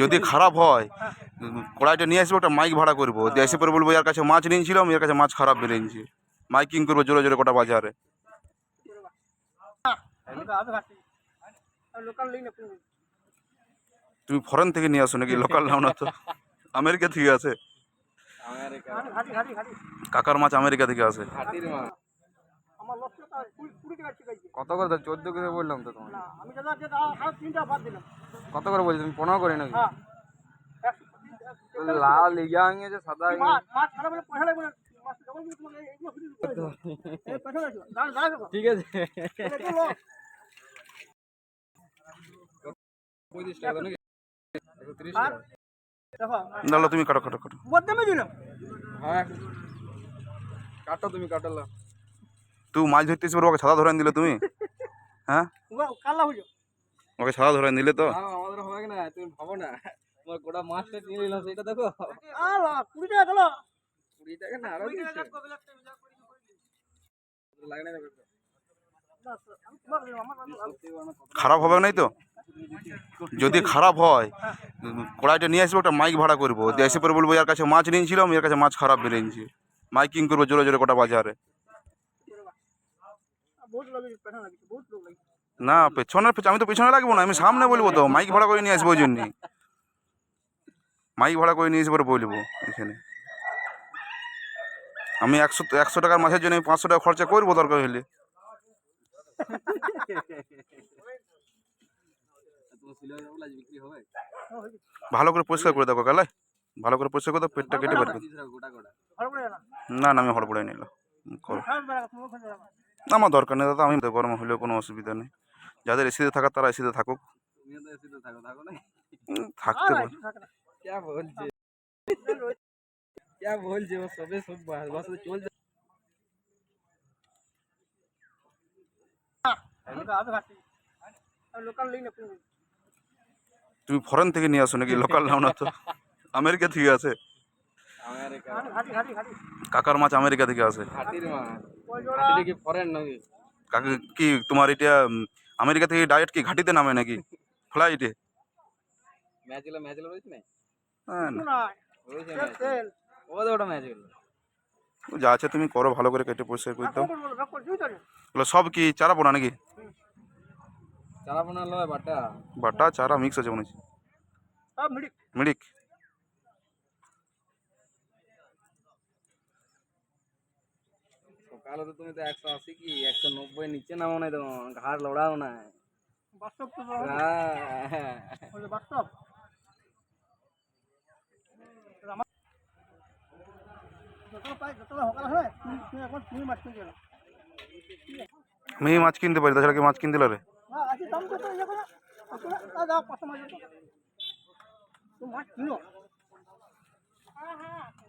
যদি খারাপ হয় কড়াইটা নিয়ে আসব একটা মাইক ভাড়া করব। এসে পরে বলব এর কাছে মাছ নিয়েছিলাম এর কাছে মাছ খারাপ বেরিয়েছে মাইকিং করব জোরে জোরে গোটা বাজারে। তুমি ফরেন থেকে নিয়ে আসো নাকি? লোকাল নাও না তো। আমেরিকা থেকে ঘাটি কাকার মাছ আমেরিকা থেকে আসে। আমার কুড়ি টাকা কত করে চোদ্দ করে বললাম তো তোমার না আমি দাদা যেটা আর তিনটা বাদ দিলাম। কত করে বলছি? তুমি পনেরো করে নাকি? হ্যাঁ। লাল ইয়া সাদা মাছ পয়সা লাগবে ঠিক আছে। পঁয়ত্রিশ টাকা নাকি? একশো টাকা। দেখো তুমি কাটো কাটো কাটো। বদনামে দিলাম। হ্যাঁ। কাটো তুমি কাটালা তুই মাছ ধরতে এসে ওকে সাদা ধরে দিলে তুমি? হ্যাঁ? ওকে সাদা ধরে দিলে তো? আমাদের হবে না তুমি ভাবো না। তোমার গোটা মাছটা নিয়ে নিলাম সেটা দেখো। কুড়ি টাকা গেলো কুড়ি টাকা না আরও লাগে না ব্যাপারটা। আমি তোমার আমার আমার- খারাপ হবে নাই তো? যদি খারাপ হয় কড়াইটা নিয়ে আসব একটা মাইক ভাড়া করব। এসে পরে বলব এর কাছে মাছ নিয়েছিলাম এর কাছে মাছ খারাপ বেরিয়েছে মাইকিং করব জোরে জোরে কটা বাজারে। না পেছনে আমি তো পেছনে লাগবো না আমি সামনে বলব তো মাইক ভাড়া করে নিয়ে আসব ওই জন্যই। মাইক ভাড়া করে নিয়ে এসে পরে বলব এখানে। আমি একশো একশো টাকার মাছের জন্য আমি পাঁচশো টাকা খরচা করব দরকার হলে। ভালো করে পরিষ্কার করে দেখো কালে ভালো করে পরিষ্কার করে দাও পেটটা কেটে করে না না আমি হড়বড়াই নিলাম। করো আমার দরকার নেই দাদা আমি গরম হলেও কোনো অসুবিধা নেই। যাদের এসিতে থাকার তারা এসিতে থাকুক। থাকতে তুমি ফরেন থেকে নিয়ে আসো নাকি? লোকাল নাও না তো। আমেরিকা থেকে আছে। কাকার মাছ আমেরিকা থেকে আসে। হাতির মাছ ওই জোড়া হাতিটা কি ফরেন নাকি কাকা কি তোমার এটা উম, আমেরিকা থেকে ডাইরেক্ট কি ঘাটিতে নামে নাকি ফ্লাইটে ম্যাচগুলো ম্যাচগুলো রয়েছে না হ্যাঁ না নাই রয়েছে তেল ম্যাচ তেল ও তো ওটা ম্যাচগুলো যা আছে তুমি করো ভালো করে কেটে পরিষ্কার করে দাও রাখো বলো রাখো জুই তো এগুলো সব কি চারা পোনা নাকি চারা পোনা লয় বাটা বাটা চারা মিক্স আছে মনে হচ্ছে সব মিডিক মিডিক সকালে তো তুমি তো একশো আশি কি একশো নব্বই নিচে নামো নাই তোমার ঘাড় লড়াও না বাস্তব তো হ্যাঁ বলে বাস্তব আমার যত পাই যত সকাল হয় তুমি তুমি এখন তুমি মাছ কিনে গেলো আমি মাছ কিনতে পারি তাছাড়া কি মাছ কিনতে রে হ্যাঁ আজকে দাম কত ইয়ে করে কত না দাও পাঁচশো মাছ তো তুমি মাছ কিনো হ্যাঁ হ্যাঁ